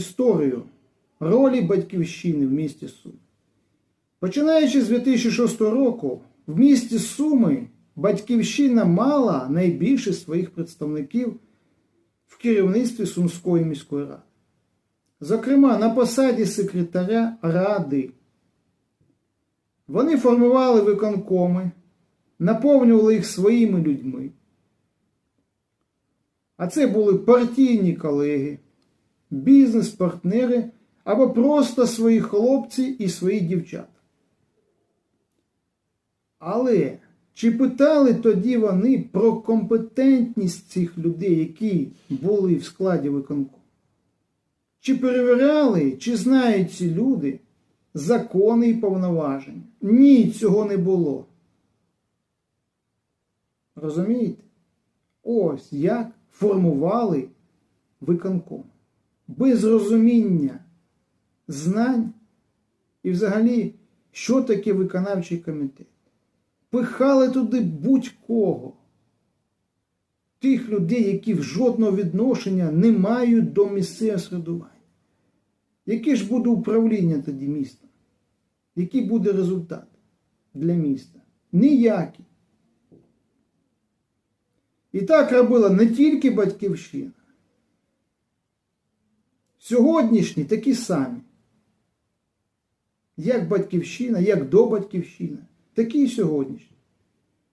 історію ролі батьківщини в місті Суми. Починаючи з 2006 року, в місті Суми батьківщина мала найбільше своїх представників в керівництві Сумської міської ради. Зокрема, на посаді секретаря ради. Вони формували виконкоми, наповнювали їх своїми людьми. А це були партійні колеги, бізнес-партнери або просто свої хлопці і свої дівчата. Але чи питали тоді вони про компетентність цих людей, які були в складі виконкому? Чи перевіряли, чи знають ці люди закони і повноваження? Ні, цього не було. Розумієте? Ось як формували виконком. Без розуміння знань і взагалі, що таке виконавчий комітет. Пихали туди будь-кого. Тих людей, які в жодного відношення не мають до місцевого середування. Яке ж буде управління тоді містом? Який буде результат для міста? Ніякий. І так робила не тільки батьківщина. Сьогоднішні такі самі. Як батьківщина, як до батьківщина, такі і сьогоднішні.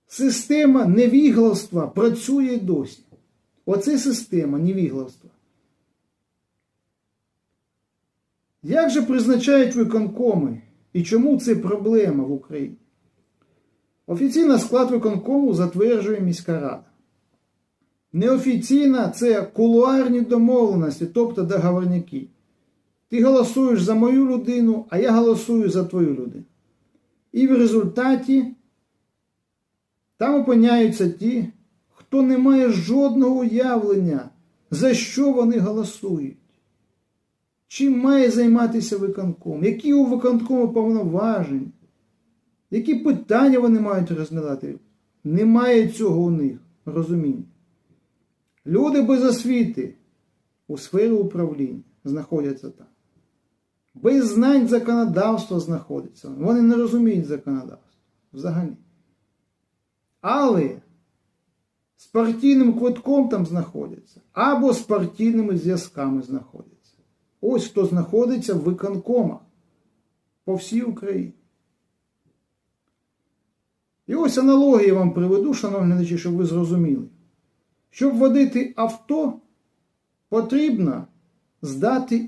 Система невігластва працює досі. Оце система невігластва. Як же призначають виконкоми і чому це проблема в Україні? Офіційно склад виконкому затверджує міська рада. Неофіційна це кулуарні домовленості, тобто договорняки. Ти голосуєш за мою людину, а я голосую за твою людину. І в результаті там опиняються ті, хто не має жодного уявлення, за що вони голосують. Чим має займатися виконком? Які у виконкому повноваження? Які питання вони мають розглядати? Немає цього у них розуміння. Люди без освіти у сфері управління знаходяться там. Без знань законодавства знаходяться. Вони не розуміють законодавство взагалі. Але з партійним квитком там знаходяться, або з партійними зв'язками знаходяться. Ось хто знаходиться в виконкомах по всій Україні. І ось аналогію вам приведу, шановні глядачі, щоб ви зрозуміли. Щоб водити авто, потрібно здати